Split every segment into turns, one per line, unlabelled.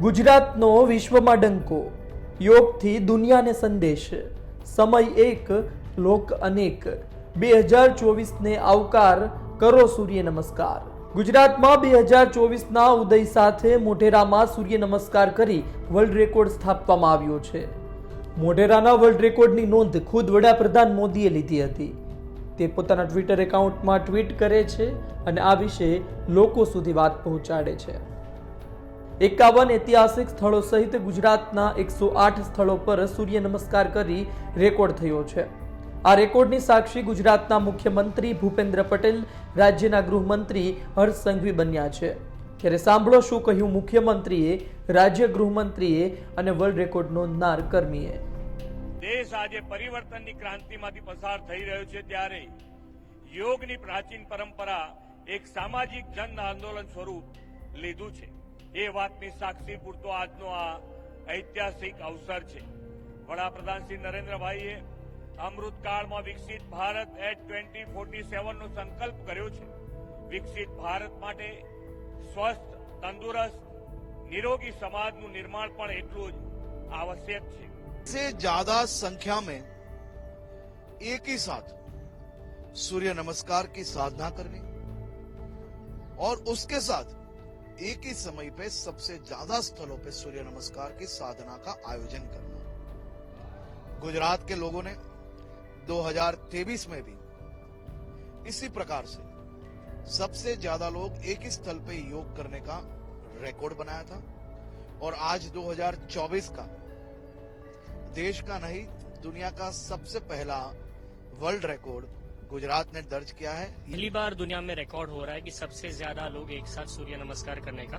ગુજરાતનો વિશ્વમાં ડંકો, યોગથી દુનિયાને સંદેશ, સમય એક, લોક અનેક. બે હજાર ચોવીસને આવકાર, કરો સૂર્ય નમસ્કાર. ગુજરાતમાં બે હજાર ચોવીસના ઉદય સાથે મોઢેરામાં સૂર્ય નમસ્કાર કરી વર્લ્ડ રેકોર્ડ સ્થાપવામાં આવ્યો છે. મોઢેરાના વર્લ્ડ રેકોર્ડની નોંધ ખુદ વડાપ્રધાન મોદીએ લીધી હતી. તે પોતાના ટ્વિટર એકાઉન્ટમાં ટ્વીટ કરે છે અને આ વિશે લોકો સુધી વાત પહોંચાડે છે. એકાવન ઐતિહાસિક સ્થળો સહિત ગુજરાતના એકસો આઠ સ્થળો પર સૂર્ય નમસ્કાર કરી રેકોર્ડ થયો છે. આ રેકોર્ડની સાક્ષી ગુજરાતના મુખ્યમંત્રી ભૂપેન્દ્ર પટેલ, રાજ્યના ગૃહમંત્રી હર્ષ સંઘવી બન્યા છે. ત્યારે સાંભળો શું કહ્યું મુખ્યમંત્રીએ, રાજ્ય ગૃહમંત્રીએ અને વર્લ્ડ રેકોર્ડ નોંધનાર કર્મીએ.
દેશ આજે પરિવર્તનની ક્રાંતિમાંથી પસાર થઈ રહ્યો છે ત્યારે યોગની પ્રાચીન પરંપરા એક સામાજિક જન આંદોલન સ્વરૂપ લીધું છે. એ વાતની સાક્ષી પૂરતો આજનો આ ઐતિહાસિક અવસર છે વડાપ્રધાન શ્રી નરેન્દ્રભાઈએ અમૃતકાળમાં વિકસિત ભારત એટ ટ્વેન્ટી ફોર્ટી સેવનનો સંકલ્પ કર્યો છે વિકસિત ભારત માટે સ્વસ્થ તંદુરસ્ત નિરોગી સમાજનું નિર્માણ પણ એટલું જ આવશ્યક છે
से ज्यादा संख्या में एक ही साथ सूर्य नमस्कार की साधना करनी और उसके साथ एक ही समय पे सबसे ज़्यादा स्थलों पे सूर्य नमस्कार की साधना का आयोजन करना। गुजरात के लोगों ने 2023 में भी इसी प्रकार से सबसे ज़्यादा लोग एक ही स्थल पे योग करने का रिकॉर्ड बनाया था और आज 2024 का देश का नहीं, दुनिया का सबसे पहला वर्ल्ड रिकॉर्ड गुजरात ने दर्ज किया है।
पहली बार दुनिया में रिकॉर्ड हो रहा है कि सबसे ज़्यादा लोग एक साथ सूर्य नमस्कार करने का।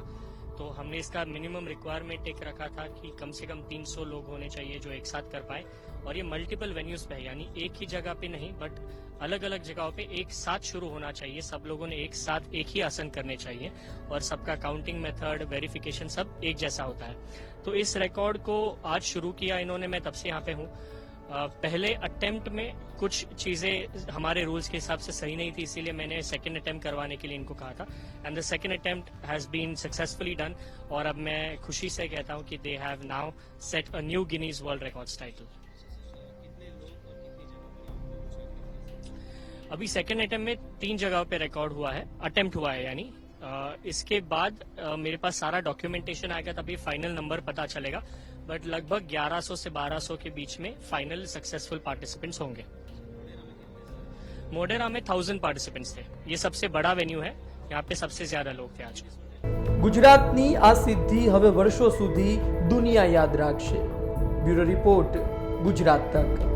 तो हमने इसका मिनिमम रिक्वायरमेंट एक रखा था कि कम से कम 300 लोग होने चाहिए जो एक साथ कर पाए। और ये मल्टीपल वेन्यूज पे यानी एक ही जगह पे नहीं बट अलग अलग जगहों पे एक साथ शुरू होना चाहिए। सब लोगों ने एक साथ एक ही आसन करने चाहिए और सबका काउंटिंग मेथड वेरिफिकेशन सब एक जैसा होता है। तो इस रिकॉर्ड को आज शुरू किया इन्होंने, मैं तब से यहाँ पे हूँ। पहले अटेम्प्ट में कुछ चीज़ें हमारे रूल्स के हिसाब से सही नहीं थी, इसीलिए मैंने सेकंड अटेम्प्ट करवाने के लिए इनको कहा था। And the second attempt has been successfully done और अब मैं खुशी से कहता हूँ कि they have now set a new Guinness world records title अभी सेकंड अटेम्प्ट में तीन जगहों पे रिकॉर्ड हुआ है अटेम्प्ट हुआ है, यानी इसके बाद अ, मेरे पास सारा डॉक्यूमेंटेशन आएगा तभी फाइनल नंबर पता चलेगा बट लगभग 1100 से 1200 के बीच में फाइनल सक्सेसफुल पार्टिसिपेंट्स होंगे मोडेरा में थाउजेंड पार्टिसिपेंट्स थे ये सबसे बड़ा वेन्यू है यहाँ पे सबसे ज्यादा लोग थे आज
ગુજરાતની આ સિદ્ધિ હવે વર્ષો સુધી દુનિયા યાદ રાખશે બ્યુરો રિપોર્ટ ગુજરાત તક